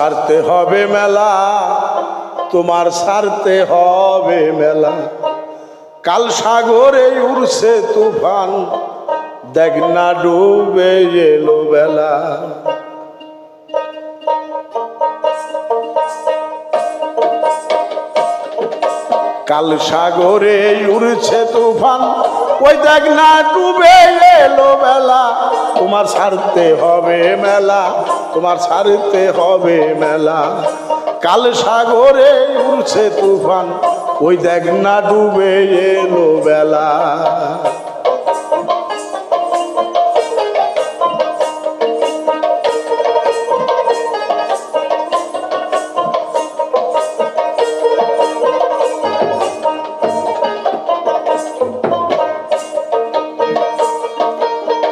সারতে হবে মেলা, তোমার সারতে হবে মেলা। কাল সাগরে উড়ছে তুফান, দেখ না ডুবে এলো বেলা। কাল সাগরে উড়ছে তুফান, ওই দেখ না ডুবে এলো বেলা। তোমার সারতে হবে মেলা। তোমার সারতে হবে মেলা। কাল সাগরে উড়ছে তুফান, ওই দেখ না ডুবে এলো বেলা।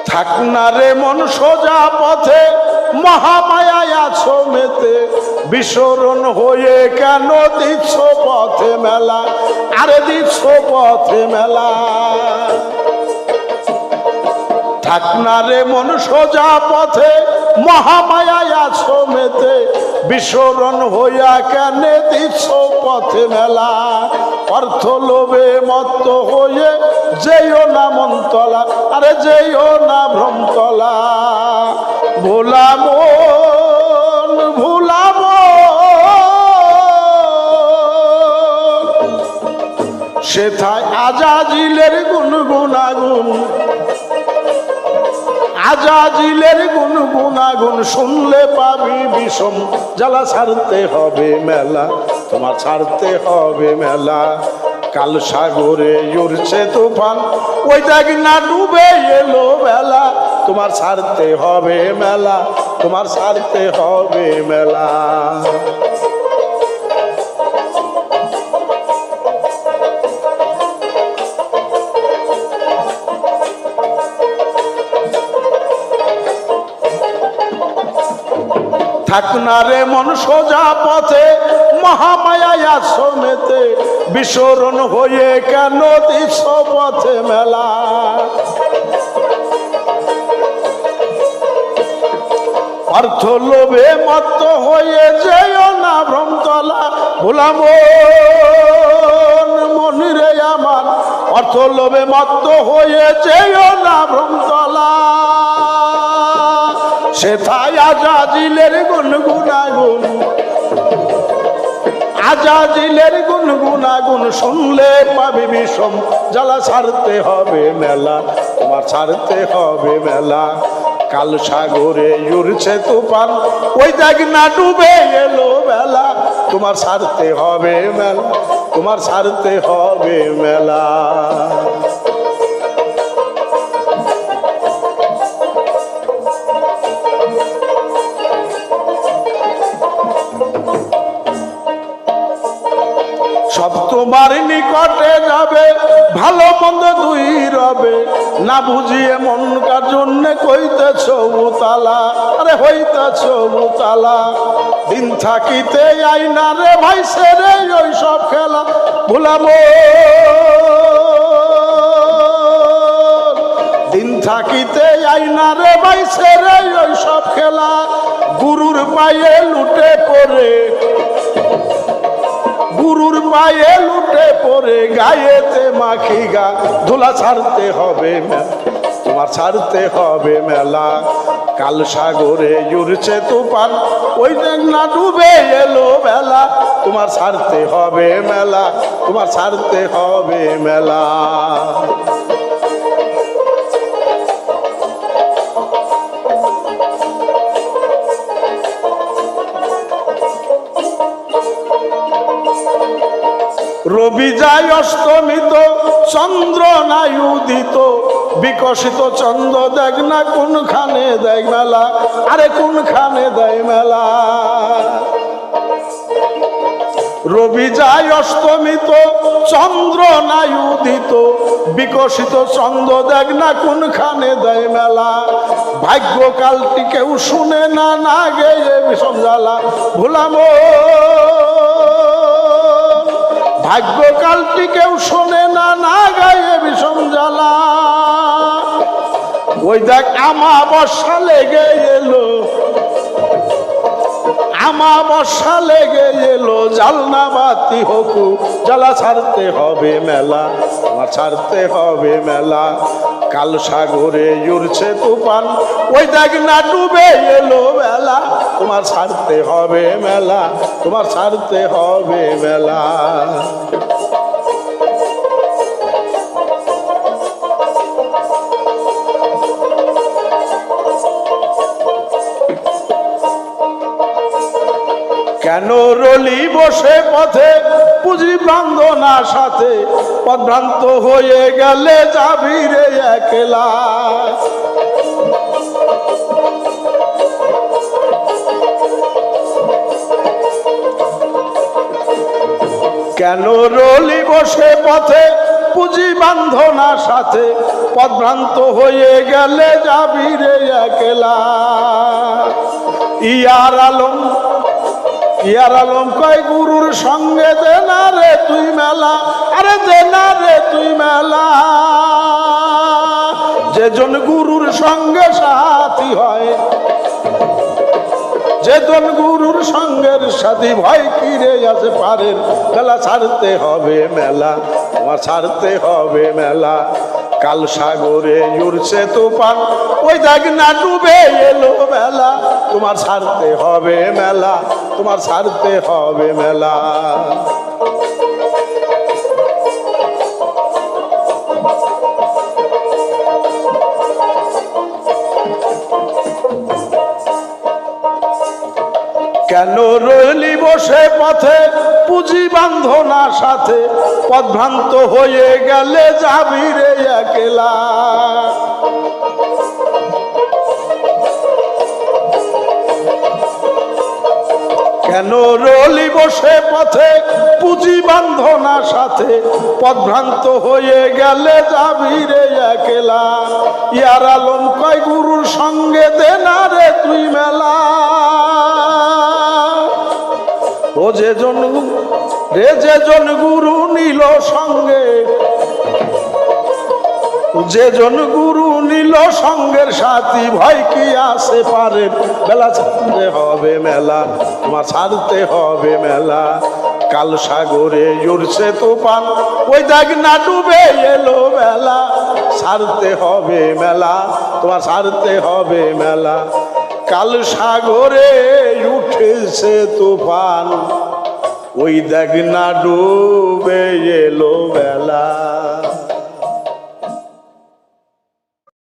থাক না রে মন সোজা পথে মহামায়ায় আছো মেতে বিস্মরণ হয়ে কেন দিচ্ছ পথে মেলা? আরে দিচ্ছ পথে মেলা। থাক মন সোজা পথে, মহামায়ায় আছো মেতে বিস্মরণ হইয়া কেন দিচ্ছ পথে মেলা? অর্থ লোভে মত্ত হয়ে যেও না মন্তলা, আরে যেও না ভ্রমতলা। ভোলাম ভুলাম সেথায় আজাজিলের গুনগুনাগুন, আজাজিলের গুন গুনাগুন শুনলে পাবি বিষম। জ্বালা ছাড়তে হবে মেলা, তোমার ছাড়তে হবে মেলা। কাল সাগরে উড়ছে তুফান, ওই দেখ না ডুবে এলো বেলা। তোমার সারতে হবে মেলা, তোমার সারতে হবে মেলা। থাক না রে মন সোজা পথে, মহামায়া আশ্রমেতে বিস্মরণ হয়ে কেন দিস পথে মেলা? অর্থ লোভে মত্ত হয়ে যেও না ভ্রমতলা। ভোলাম মনিরে আমার, অর্থ লোভে মত্ত হয়ে যেও না ভ্রমতলা। সেথায় আজাজিলের গুনগুনাগুন আজাজিলের গুনগুনাগুন শুনলে পাবি বিষম। জ্বালা ছাড়তে হবে মেলা, তোমার ছাড়তে হবে মেলা। কাল সাগরে উড়ছে তুফান। ওই দেখ না ডুবে এলো বেলা তোমার সারতে হবে মেলা। তোমার সারতে হবে মেলা। তোমার নিকটে যাবে, ভালো মন্দ দুই রবে। না বুঝিয়ে মনকার জন্য কইতেছ উতালা আরে হইতেছ উতালা দিন থাকিতে আই না রে ভাই সেরে ওই সব খেলা ভুলাবো। দিন থাকিতে আই না রে ভাই সেরে ওই সব খেলা গুরুর পায়ে লুটে পড়ে। গুরুর পায়ে পড়ে গায়েতে মাখি গা, ধুলা ছাড়তে হবে তোমার ছাড়তে হবে মেলা। কাল সাগরে জুড়ছে তুফান, ওই না ডুবে এলো মেলা, তোমার ছাড়তে হবে মেলা, তোমার ছাড়তে হবে মেলা। রবি যায় অস্তমিত চন্দ্র নাই উদিত। বিকশিত চন্দ্র দেখ না কোনখানে দেখ মেলা, আরে কোনখানে দেয় মেলা। রবি যায় অস্তমিত চন্দ্র নাই উদিত। বিকশিত চন্দ্র দেখ না কোনখানে দেয় মেলা। ভাগ্যকালটি কেউ শুনে না না গেয়ে বিষম জ্বালা। ভুলামো ভাগ্যকালটি কেউ শোনে না না গায়ে বিষম জ্বালা। ওই দেখ আমা বর্ষা লেগে এলো। আমা বর্ষা লেগে এলো জালনা বাতি হকু। জ্বালা ছাড়তে হবে মেলা ছাড়তে হবে মেলা। কাল সাগরে জুড়ছে তুফান, ওই দেখ না ডুবে এলো মেলা তোমার ছাড়তে হবে মেলা, তোমার ছাড়তে হবে মেলা। কেন রলি বসে পথে? পুঁজি বান্ধনা সাথে পদভ্রান্ত হয়ে গেলে যাবি রে একলা। কেন রলি বসে পথে? পুঁজি বান্ধনা সাথে পদভ্রান্ত হয়ে গেলে যাবি রে একলা। ইয়ার আলম ইয়ার আলম কয়, গুরুর সঙ্গে দে না রে তুই মেলা। আরে দে না রে তুই মেলা। যেজন গুরুর সঙ্গে যেজন গুরুর সঙ্গের সাথী ভাই কিরে আছে পারে মেলা? ছাড়তে হবে মেলা, তোমার ছাড়তে হবে মেলা। কাল সাগরে উড়ছে তুফান, ওই দেখ না ডুবে এলো মেলা। তোমার ছাড়তে হবে মেলা, তোমার ছাড়তে হবে মেলা। কেন রইলি বসে পথে? পুঁজি বান্ধনা সাথে পদভ্রান্ত হয়ে গেলে যাবি রে একলা। কেন রলি বসে পথে? পুঁজি বান্ধনা সাথে পদভ্রান্ত হয়ে গেলে যাবি রে একলা। ইয়ার আলম কয়, গুরুর সঙ্গে দে না রে তুই মেলা। ও যেজন রে যেজন গুরু নিল সঙ্গে। যেজন গুরু নিল সঙ্গের সাথী ভয় কি আসে পারে? বেলা ছাড়তে হবে মেলা, তোমার ছাড়তে হবে মেলা। কাল সাগরে জুড়ছে তুফান, ওই দেখ না ডুবে এলো মেলা ছাড়তে হবে মেলা, তোমার ছাড়তে হবে মেলা। কাল সাগরে উঠেছে তুফান। ওই দেখ না ডুবে এলো বেলা।